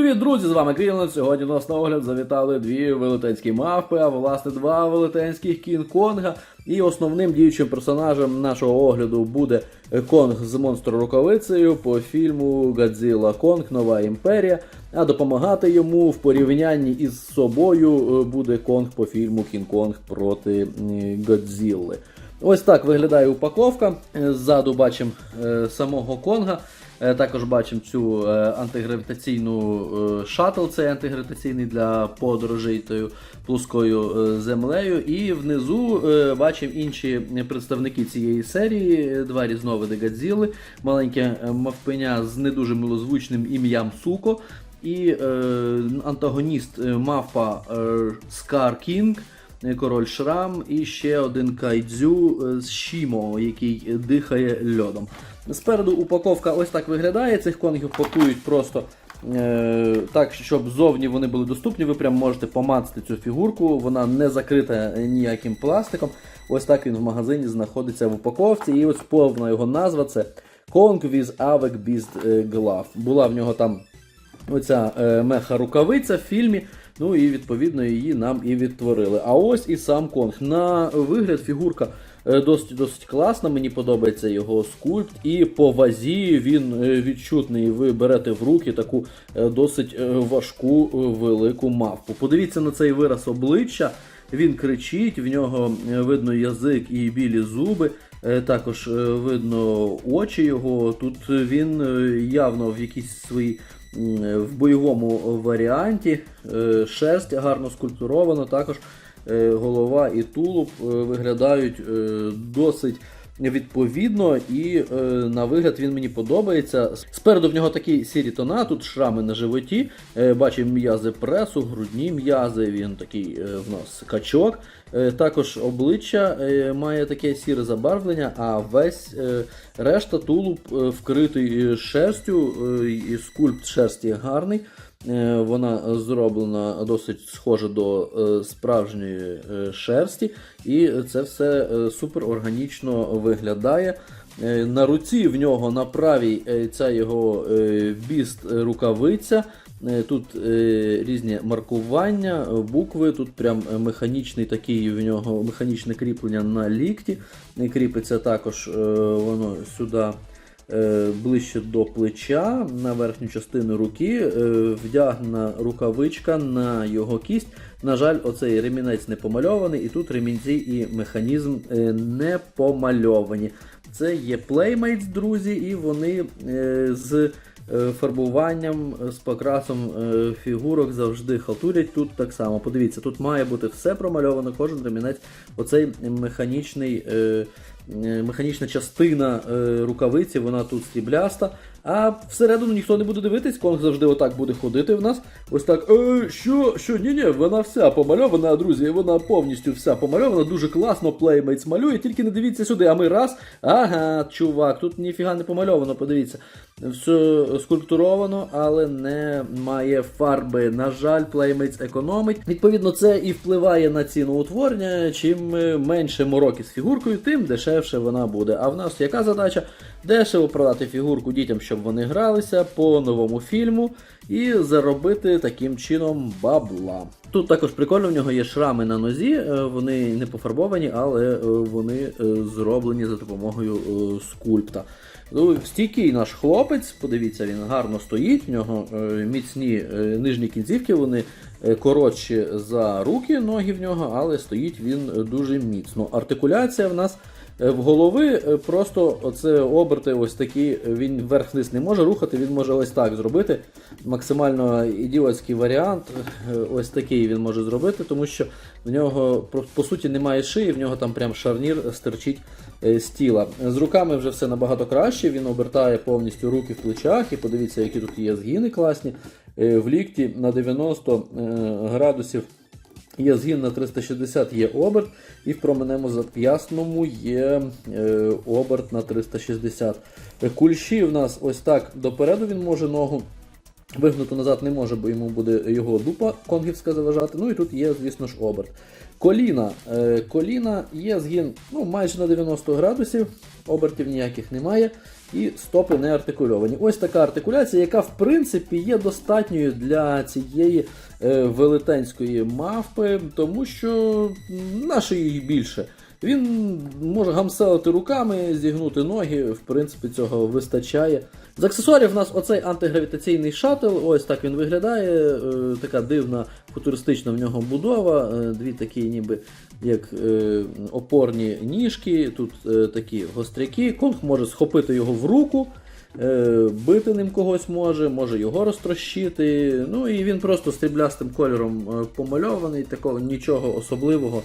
привіт, друзі! З вами Крілен. Сьогодні у нас на огляд завітали дві велетенські мавпи, а власне два велетенських Кінг-Конга. І основним діючим персонажем нашого огляду буде Конг з монстр-рукавицею по фільму Годзілла Конг Нова імперія. А допомагати йому в порівнянні із собою е, буде Конг по фільму Кінг-Конг проти е, Годзілли. Ось так виглядає упаковка. Е, Ззаду бачимо е, самого Конга. Е, Також бачимо цю е, антигравітаційну е, шаттл, цей антигравітаційний для подорожей тою плоскою землею. І внизу бачимо інші представники цієї серії, два різновиди Годзіли, маленьке мавпеня з не дуже милозвучним ім'ям Суко. І е, антагоніст мавпа е, Скар Кінг, король Шрам, і ще один кайдзю е, з Шімо, який дихає льодом. Спереду упаковка ось так виглядає. Цих конгів пакують просто е, так, щоб зовні вони були доступні. Ви прям можете помацати цю фігурку, вона не закрита ніяким пластиком. Ось так він в магазині знаходиться в упаковці. І ось повна його назва це Kong with Avec Beast е, Glove. Була в нього там оця меха рукавиця в фільмі. Ну і відповідно її нам і відтворили. А ось і сам Конг. На вигляд фігурка е, досить досить класна. Мені подобається його скульпт, і по вазі він е, відчутний. Ви берете в руки таку е, досить важку велику мавпу. Подивіться на цей вираз обличчя. Він кричить, в нього видно язик і білі зуби. Е, Також е, видно очі його. Тут він е, явно в якійсь своїй в бойовому варіанті. Шерсть гарно скульптуровано, також голова і тулуб виглядають досить. Відповідно, і е, на вигляд він мені подобається. Спереду в нього такі сірі тона, тут шрами на животі. Е, бачимо м'язи пресу, грудні м'язи. Він такий е, в нас качок. Е, також обличчя е, має таке сіре забарвлення, а весь е, решта тулуб е, вкритий шерстю, е, і скульпт шерсті гарний. Е, Вона зроблена досить схоже до е, справжньої е, шерсті, і це все супер органічно виглядає. На руці в нього на правій ця його біст рукавиця. Е, Тут різні маркування, букви, тут прям механічний такий в нього механічне кріплення на лікті. Кріпиться також воно сюди ближче до плеча, на верхню частину руки, е, вдягнена рукавичка на його кість. На жаль, оцей ремінець не помальований, і тут ремінці і механізм е, не помальовані. Це є Playmates, друзі, і вони е, з е, фарбуванням, е, з покрасом е, фігурок завжди халтурять. Тут так само. Подивіться, тут має бути все промальовано, кожен ремінець. Оцей механічний. Е, Механічна частина е, рукавиці, вона тут срібляста. А всередину ніхто не буде дивитись, конг завжди отак буде ходити в нас. Ось так. Е, що? Що? Ні, ні, вона вся помальована, друзі. Вона повністю вся помальована. Дуже класно плеймейтс малює. Тільки не дивіться сюди. А ми раз. Ага, чувак, тут ніфіга не помальовано, подивіться. Все скульптуровано, але не має фарби. На жаль, Playmates економить. Відповідно, це і впливає на ціноутворення. Чим е, менше мороки з фігуркою, тим дешевше вона буде. А в нас яка задача? Дешево продати фігурку дітям, щоб вони гралися по новому фільму і заробити таким чином бабла. Тут також прикольно, в нього є шрами на нозі, е, вони не пофарбовані, але е, вони е, зроблені за допомогою скульпта. Ну, стійкий наш хлопець, подивіться, він гарно стоїть, в нього міцні нижні кінцівки, вони коротші за руки, ноги в нього, але стоїть він дуже міцно. Артикуляція в нас в голови е, просто оце оберти ось такі, е, він вверх-вниз не може рухати, він може ось так зробити. Максимально ідіотський варіант, е, ось такий він може зробити, тому що в нього по- суті немає шиї, в нього там прям шарнір стирчить е, з тіла. З руками вже все набагато краще, він обертає повністю руки в плечах, і подивіться, які тут є згини класні. Е, В лікті на 90 е, градусів Є згін на 360 є оберт, і в променемо зап'ясному є е, оберт на 360. Кульші в нас ось так допереду він може ногу Вигнути назад не може, бо йому буде його дупа конгівська заважати. Ну і тут є, звісно ж, оберт. Коліна. Е, коліна є згін ну, майже на 90 градусів, обертів ніяких немає. І стопи не артикульовані. Ось така артикуляція, яка в принципі є достатньою для цієї е, велетенської мавпи, тому що наше їх більше. Він може гамселити руками, зігнути ноги, в принципі, цього вистачає. З аксесуарів в нас оцей антигравітаційний шаттл, ось так він виглядає. е, така дивна футуристична в нього будова. е, дві такі, ніби як е, опорні ніжки, тут такі гостряки. Конг може схопити його в руку. Бити ним когось може, може його розтрощити. Ну і він просто стріблястим кольором помальований, такого нічого особливого.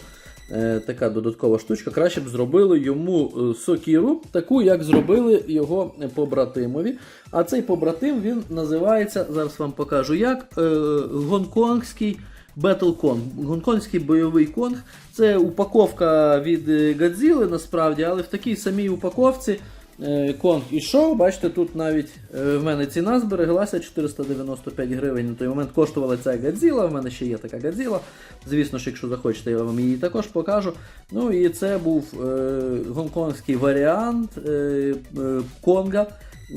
Е, така додаткова штучка. Краще б зробили йому е, сокіру, таку, як зробили його побратимові. А цей побратим він називається, зараз вам покажу як, е, гонконгський Battle Kong. Гонконгський бойовий конг. Це упаковка від е, Годзіли, насправді, але в такій самій упаковці. Е, Конг ішов, бачите, тут навіть е, в мене ціна збереглася 495 гривень. На той момент коштувала ця Годзіла, в мене ще є така Годзіла. Звісно ж, якщо захочете, я вам її також покажу. Ну і це був е, гонконгський варіант е, е, Конга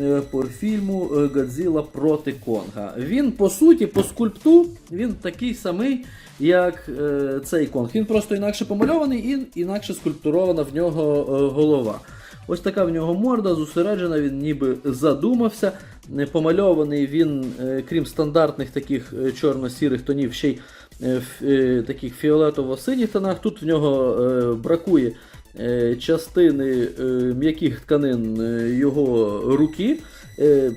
е, по фільму е, Годзіла проти Конга. Він, по суті, по скульпту, він такий самий, як е, цей Конг. Він просто інакше помальований і інакше скульптурована в нього е, голова. Ось така в нього морда, зосереджена, він ніби задумався. Не Помальований він, е, крім стандартних таких е, чорно-сірих тонів, ще й е, е, таких фіолетово-синіх тонах. Тут в нього е, бракує е, частини е, м'яких тканин е, його руки. Е,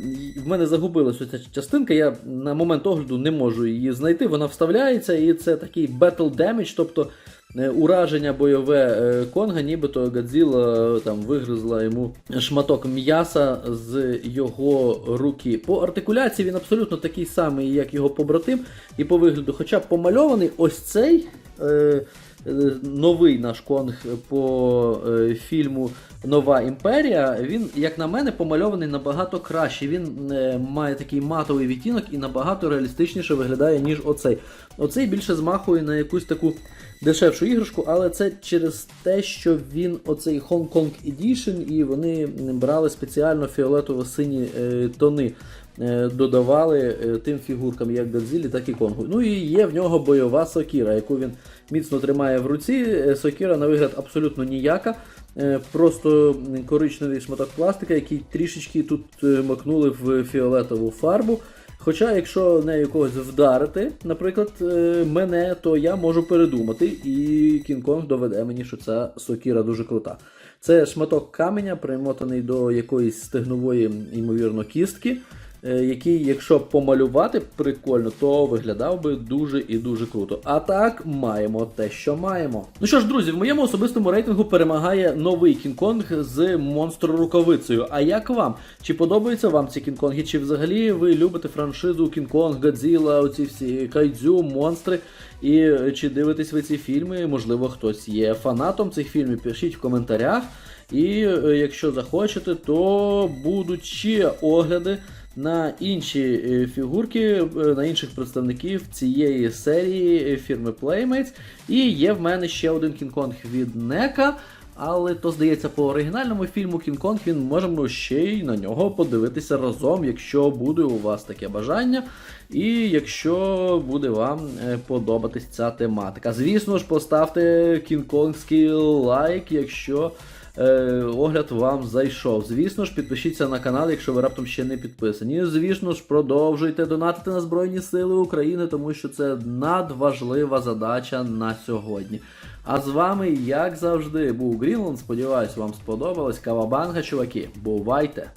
В мене загубилася ця частинка, я на момент огляду не можу її знайти. Вона вставляється, і це такий battle damage, тобто е, ураження бойове е, Конга, нібито Годзіла е, там вигризла йому шматок м'яса з його руки. По артикуляції він абсолютно такий самий, як його побратим, і по вигляду, хоча помальований, ось цей. Е, е, Новий наш конг по е, фільму Нова імперія, він, як на мене, помальований набагато краще. Він е, має такий матовий відтінок і набагато реалістичніше виглядає, ніж оцей. Оцей більше змахує на якусь таку дешевшу іграшку, але це через те, що він оцей Hong Kong Edition, і вони брали спеціально фіолетово-сині е, тони. Е, Додавали е, тим фігуркам, як Годзілі, так і Конгу. Ну і є в нього бойова сокіра, яку він міцно тримає в руці. Е, Сокіра, на вигляд, абсолютно ніяка. Просто коричневий шматок пластика, який трішечки тут макнули в фіолетову фарбу. Хоча, якщо нею когось вдарити, наприклад, мене, то я можу передумати, і Кінг-Конг доведе мені, що ця сокіра дуже крута. Це шматок каменя, примотаний до якоїсь стегнової, ймовірно, кістки, який, якщо помалювати прикольно, то виглядав би дуже і дуже круто. А так, маємо те, що маємо. Ну що ж, друзі, в моєму особистому рейтингу перемагає новий Кінг-Конг з монстр-рукавицею. А як вам? Чи подобаються вам ці Кінг-Конги? Чи взагалі ви любите франшизу Кінг-Конг, Годзіла, оці всі кайдзю, монстри? І е, чи дивитесь ви ці фільми? Можливо, хтось є фанатом цих фільмів? Пишіть в коментарях. І е, якщо захочете, то будуть ще огляди на інші е, фігурки, е, на інших представників цієї серії е, фірми Playmates. І є в мене ще один Кінг-Конг від Нека. Але то здається, по оригінальному фільму Кінг-Конг він можемо ще й на нього подивитися разом, якщо буде у вас таке бажання, і якщо буде вам подобатись ця тематика. Звісно ж, поставте кінг-конгський лайк, якщо огляд вам зайшов. Звісно ж, підпишіться на канал, якщо ви раптом ще не підписані. Звісно ж, продовжуйте донатити на Збройні Сили України, тому що це надважлива задача на сьогодні. А з вами, як завжди, був Грінланд. Сподіваюсь, вам сподобалось. Кавабанга, чуваки. Бувайте!